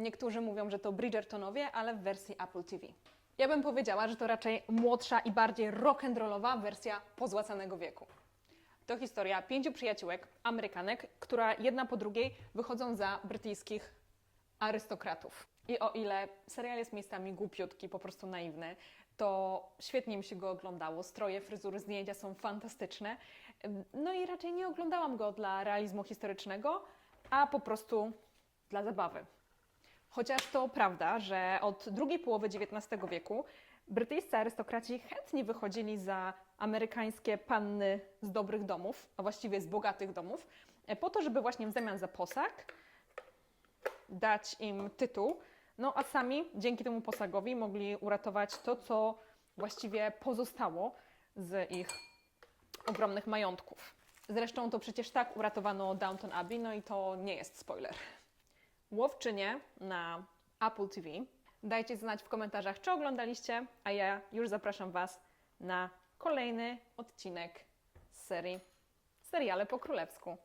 Niektórzy mówią, że to Bridgertonowie, ale w wersji Apple TV. Ja bym powiedziała, że to raczej młodsza i bardziej rock'n'rollowa wersja pozłacanego wieku. To historia pięciu przyjaciółek, Amerykanek, która jedna po drugiej wychodzą za brytyjskich arystokratów. I o ile serial jest miejscami głupiutki, po prostu naiwny, to świetnie mi się go oglądało. Stroje, fryzury, zdjęcia są fantastyczne. No i raczej nie oglądałam go dla realizmu historycznego, a po prostu dla zabawy. Chociaż to prawda, że od drugiej połowy XIX wieku brytyjscy arystokraci chętnie wychodzili za amerykańskie panny z dobrych domów, a właściwie z bogatych domów, e, po to, żeby właśnie w zamian za posag dać im tytuł, no a sami dzięki temu posagowi mogli uratować to, co właściwie pozostało z ich ogromnych majątków. Zresztą to przecież tak uratowano Downton Abbey, no i to nie jest spoiler. Łowczynie na Apple TV. Dajcie znać w komentarzach, czy oglądaliście, a ja już zapraszam Was na kolejny odcinek serii Seriale po królewsku.